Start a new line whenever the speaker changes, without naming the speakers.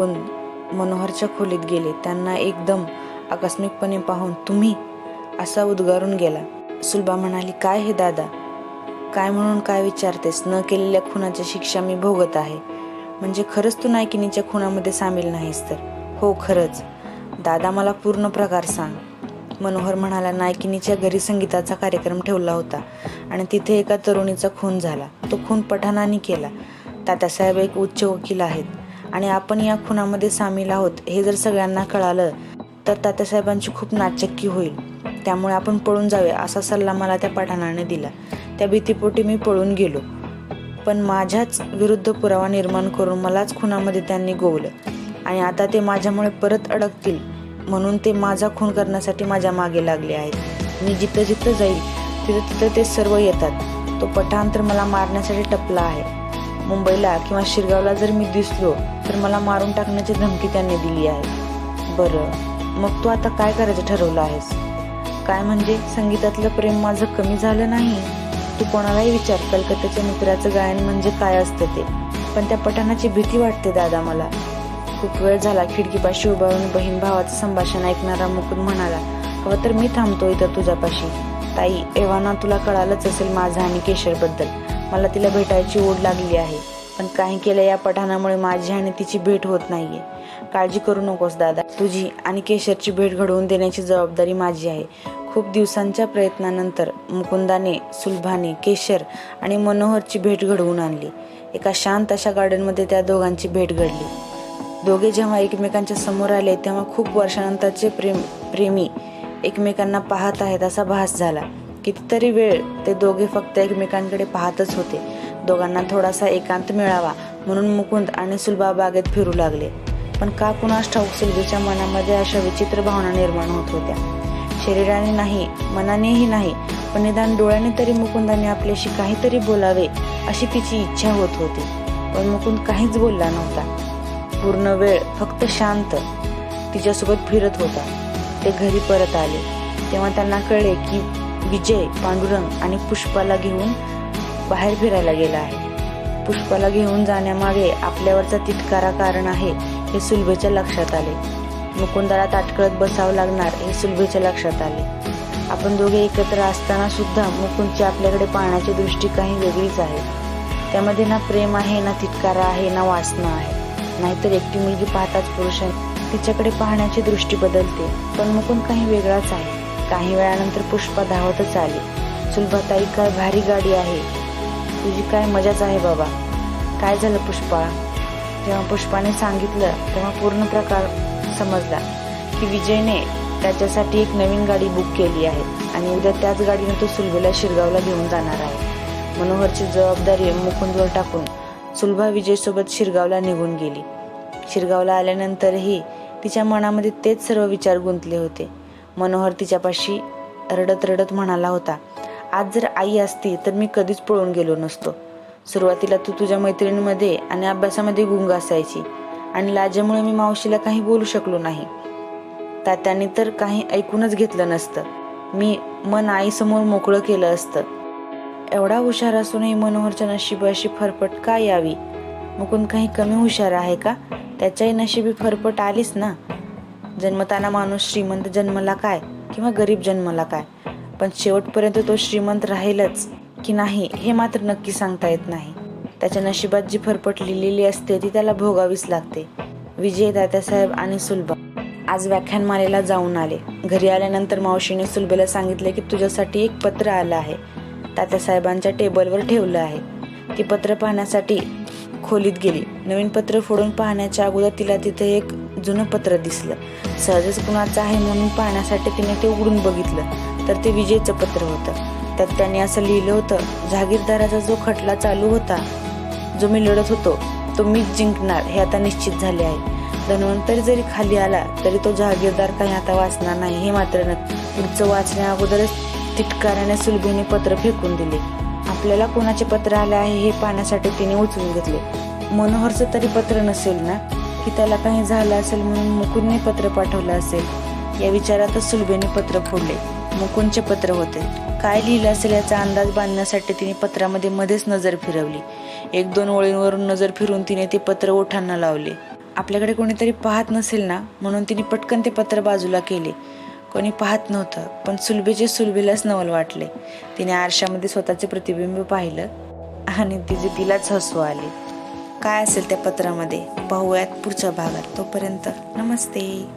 पण मनोहरच्या खोलीत गेले. त्यांना एकदम आकस्मिकपणे पाहून तुम्ही असा उद्गारून गेला. सुलभा म्हणाली काय हे दादा? काय म्हणून काय विचारतेस? न केलेल्या खुनाची शिक्षा मी भोगत आहे. म्हणजे खरंच तू नायकिनीच्या खुनामध्ये सामील नाहीस तर? हो खरंच. दादा मला पूर्ण प्रकार सांग. मनोहर म्हणाला नायकिनीच्या घरी संगीताचा कार्यक्रम ठेवला होता आणि तिथे एका तरुणीचा खून झाला. तो खून पठाणाने केला. तात्यासाहेब एक उच्च वकील आहेत. आणि आपण या खुनामध्ये सामील आहोत हे जर सगळ्यांना कळालं तर तात्यासाहेबांची खूप नाचक्की होईल. त्यामुळे आपण पळून जावे असा सल्ला मला त्या पठाणाने दिला. त्या भीतीपोटी मी पळून गेलो. पण माझ्याच विरुद्ध पुरावा निर्माण करून मलाच खुनामध्ये त्यांनी गोवलं. आणि आता ते माझ्यामुळे परत अडकतील म्हणून ते माझा खून करण्यासाठी माझ्या मागे लागले आहेत. मी जिथं जिथं जाईल तिथं तिथं ते सर्व येतात. तो पठाण तर मला मारण्यासाठी टपला आहे. मुंबईला किंवा शिरगावला जर मी दिसलो तर मला मारून टाकण्याची धमकी त्यांनी दिली आहे. बरं मग तू आता काय करायचं ठरवलं आहेस? काय म्हणजे? संगीतातलं प्रेम माझं कमी झालं नाही? तू कोणालाही विचार कलकत्त्याच्या मित्राचं गायन म्हणजे काय असतं ते? पण त्या पठाणाची भीती वाटते दादा मला. खूप वेळ झाला खिडकीपाशी उभा राहून बहीण भावाचं संभाषण ऐकणारा मुकुंद म्हणाला हवं तर मी थांबतो इथं तुझ्यापाशी. ताई एव्हाना तुला कळालंच असेल माझं आणि केशरबद्दल. मला तिला भेटायची ओढ लागली आहे. पण काही केलं या पठाणामुळे माझी आणि तिची भेट होत नाहीये. काळजी करू नकोस दादा. तुझी आणि केशरची भेट घडवून देण्याची जबाबदारी माझी आहे. खूप दिवसांच्या प्रयत्नानंतर मुकुंदाने सुलभाने केशर आणि मनोहरची भेट घडवून आणली. एका शांत अशा गार्डनमध्ये त्या दोघांची भेट घडली. दोघे जेव्हा एकमेकांच्या समोर आले तेव्हा खूप वर्षानंतरचे प्रेम प्रेमी एकमेकांना पाहत आहेत असा भास झाला. कितीतरी वेळ ते दोघे फक्त एकमेकांकडे पाहतच होते. दोघांना थोडासा एकांत मिळावा म्हणून मुकुंद आणि सुलभा बागेत फिरू लागले. पण का कुणास ठाऊक सुलभेच्या मनामध्ये अशा विचित्र भावना निर्माण होत होत्या? शरीराने नाही मनानेही नाही पण निदान डोळ्याने तरी मुकुंदाने आपल्याशी काहीतरी बोलावे अशी तिची इच्छा होत होती. पण मुकुंद काहीच बोलला नव्हता. पूर्ण वेळ फक्त शांत तिच्यासोबत फिरत होता. ते घरी परत आले. तेव्हा त्यांना कळले की विजय पांडुरंग आणि पुष्पाला घेऊन बाहेर फिरायला गेला आहे. पुष्पाला घेऊन जाण्यामागे आपल्यावरचा तिटकारा कारण आहे हे सुलभेच्या लक्षात आले. मुकुंदाला ताटकळत बसावं लागणार हे सुलभेच्या लक्षात आले. आपण दोघे एकत्र असताना सुद्धा मुकुंदची आपल्याकडे पाहण्याची दृष्टी काही वेगळीच आहे. त्यामध्ये ना प्रेम आहे ना तिटकारा आहे ना वासना आहे. नाहीतर एकटी मुलगी पाहताच पुरुष तिच्याकडे पाहण्याची दृष्टी बदलते पण मुकुंद काही वेगळाच आहे. काही वेळानंतर पुष्पा धावतच आली. सुलभाताई काय भारी गाडी आहे. तुझी काय मजाच आहे बाबा. काय झालं पुष्पा? जेव्हा पुष्पाने सांगितलं तेव्हा पूर्ण प्रकार समजला की विजयने त्याच्यासाठी एक नवीन गाडी बुक केली आहे आणि उद्या त्याच गाडीने तो सुलभेला शिरगावला घेऊन जाणार आहे. मनोहरची जबाबदारी मुकुंदवर टाकून सुलभा विजयसोबत शिरगावला निघून गेली. शिरगावला आल्यानंतरही तिच्या मनामध्ये तेच सर्व विचार गुंतले होते. मनोहर तिच्यापाशी रडत रडत म्हणाला होता आज जर आई असती तर मी कधीच पळून गेलो नसतो. सुरुवातीला तू तुझ्या मैत्रिणीमध्ये आणि अभ्यासामध्ये गुंग असायची आणि लाजेमुळे मी मावशीला काही बोलू शकलो नाही. तात्याने तर काही ऐकूनच घेतलं नसतं. मी मन आईसमोर मोकळं केलं असतं. एवढा हुशार असूनही मनोहरच्या नशिबाशी फरफट का यावी? मुकुंद काही कमी हुशार आहे का? त्याच्याही नशिबी फरफट आलीच ना? जन्मताना माणूस श्रीमंत जन्मला काय किंवा गरीब जन्मला काय? पण शेवटपर्यंत तो श्रीमंत राहीलच की नाही हे मात्र नक्की सांगता येत नाही. त्याच्या नशिबात जी फरफट लिहिलेली असते ती त्याला भोगावीच लागते. विजय दादासाहेब आणि सुलभा आज व्याख्यानमालेला जाऊन आले. घरी आल्यानंतर मावशीने सुलभेला सांगितले की तुझ्यासाठी एक पत्र आलं आहे. तात्यासाहेबांच्या टेबलवर ठेवलं आहे. ती पत्र पाहण्यासाठी खोलीत गेली. नवीन पत्र फोडून पाहण्याच्या अगोदर तिला तिथे एक जुनं पत्र दिसलं. सहजच कुणाचं आहे म्हणून पाहण्यासाठी तिने ते उघडून बघितलं. तर ते विजयचं पत्र होतं. त्यात त्याने असं लिहिलं होतं जहागीरदाराचा जो खटला चालू होता जो मी लढत होतो तो मीच जिंकणार हे आता निश्चित झाले आहे. धन्वंतरी जरी खाली आला तरी तो जहागीरदार काही आता वाचणार नाही हे मात्र नक्की. पुढचं वाचण्या अगोदरच तिटकाराने सुलभीने पत्र फेकून दिले. आपल्याला कोणाचे पत्र आले आहे हे पाहण्यासाठी तिने उचलून घेतले. मनोहरचं तरी पत्र नसेल ना? की त्याला काही झालं असेल म्हणून मुकुंदने पत्र पाठवलं असेल. या विचारातच सुलभेने पत्र फोडले. मुकुंदचे पत्र होते. काय लिहिलं असेल याचा अंदाज बांधण्यासाठी तिने पत्रामध्ये मध्येच नजर फिरवली. एक दोन ओळींवरून नजर फिरून तिने ते पत्र ओठांना लावले. आपल्याकडे कोणीतरी पाहत नसेल ना? म्हणून तिने पटकन ते पत्र बाजूला केले. कोणी पाहत नव्हतं पण सुलभेचे सुलभेलाच नवल वाटले. तिने आरशामध्ये स्वतःचे प्रतिबिंब पाहिलं आणि तिचे तिलाच हसू आले. काय असेल त्या पत्रामध्ये? पाहूयात पुढच्या भागात. तोपर्यंत नमस्ते.